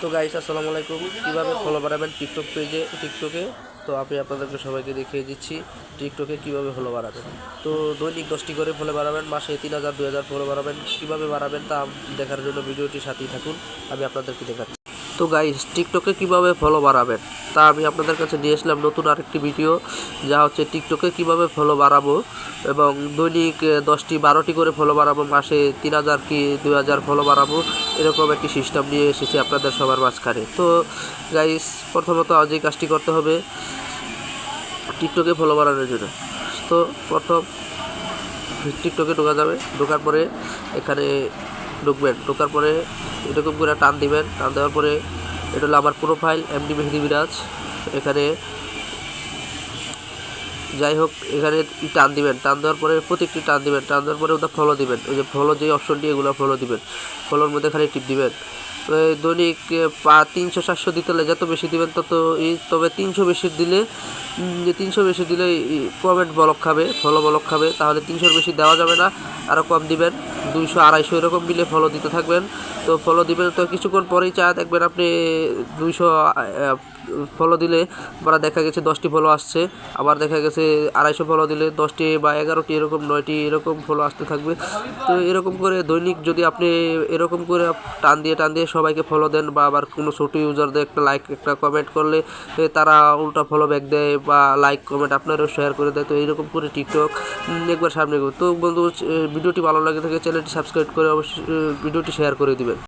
তো গাইস আসসালামু আলাইকুম। কীভাবে ফলো বাড়াবেন টিকটক পেজে টিকটকে তো আমি আপনাদেরকে সবাইকে দেখিয়ে দিচ্ছি টিকটকে কীভাবে ফলো বাড়াবেন। তো দৈনিক দশটি করে ফলো বাড়াবেন, মাসে তিন হাজার, দুই হাজার ফলো বাড়াবেন। কীভাবে বাড়াবেন তা দেখার জন্য ভিডিওটি সাথেই থাকুন, আমি আপনাদেরকে দেখাচ্ছি। তো গাইস টিকটকে কীভাবে ফলো বাড়াবেন? তা আমি আপনাদের কাছে নিয়ে আসলাম নতুন আরেকটি ভিডিও, যা হচ্ছে টিকটকে কীভাবে ফলো বাড়াবো এবং দৈনিক দশটি বারোটি করে ফলো বাড়াবো, মাসে তিন হাজার কি দুই হাজার ফলো বাড়াবো, এরকম একটি সিস্টেম নিয়ে এসেছি আপনাদের সবার মাঝখানে। তো গাইস প্রথমত এই কাজটি করতে হবে টিকটকে ফলো বাড়ানোর জন্য। তো প্রথম টিকটকে ঢোকা যাবে, ঢোকার পরে এখানে ঢুকবেন, ঢোকার পরে এরকম করে টান দিবেন, টান দেওয়ার পরে এটা হলো আমার প্রোফাইল এমডি মেহেদি বিরাজ এখানে যাই হোক, এখানে টান দিবেন। টান দেওয়ার পরে প্রত্যেকটি টান দিবেন। টান দেওয়ার পরে ওটা ফলো দিবেন। ওই যে ফলো যে অপশনটি এগুলো ফলো দিবেন। ফলোর মধ্যে খালি টিপ দিবেন। দৈনিক পা তিনশো চারশো দিতে হলে যত বেশি দিবেন তত এই তবে তিনশো বেশি দিলে তিনশো বেশি দিলে কমেন্ট বলক খাবে ফলো বলক খাবে, তাহলে তিনশোর বেশি দেওয়া যাবে না। আরও কম দিবেন। দুইশো আড়াইশো এরকম দিলে ফলো দিতে থাকবেন। তো ফলো দিবেন। তো কিছুক্ষণ পরেই চা দেখবেন আপনি দুইশো ফলো দিলে আমরা দেখা গেছে দশটি ফলো আসছে। আবার দেখা গেছে আড়াইশো ফলো দিলে দশটি বা এগারোটি এরকম, নয়টি এরকম ফলো আসতে থাকবে। তো এরকম করে দৈনিক যদি আপনি এরকম করে টান দিয়ে টান দিয়ে সবাইকে ফলো দেন বা আবার কোনো ছোট ইউজারদের একটা লাইক একটা কমেন্ট করলে তারা উল্টা ফলো ব্যাক দেয় বা লাইক কমেন্ট আপনারও শেয়ার করে দেয়। তো এইরকম করে টিকটক একবার সামনে। তো বন্ধু ভিডিওটি ভালো লাগে থাকে চ্যানেলটি সাবস্ক্রাইব করে অবশ্যই ভিডিওটি শেয়ার করে দিবেন।